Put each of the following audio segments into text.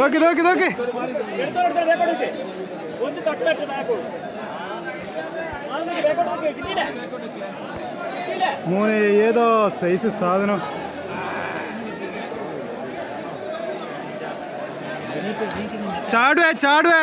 നോക്കി നോക്കി നോക്കി. ഒന്ന് തട്ട് തട്ട് താഴെ മോനെ ഏതോ സൈസ് സാധനം. ചാടുവേ ചാടുവേ.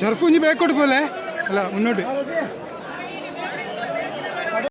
ഷർഫു ഇനി ബാക്കോട്ട് പോലെ അല്ല മുന്നോട്ട്.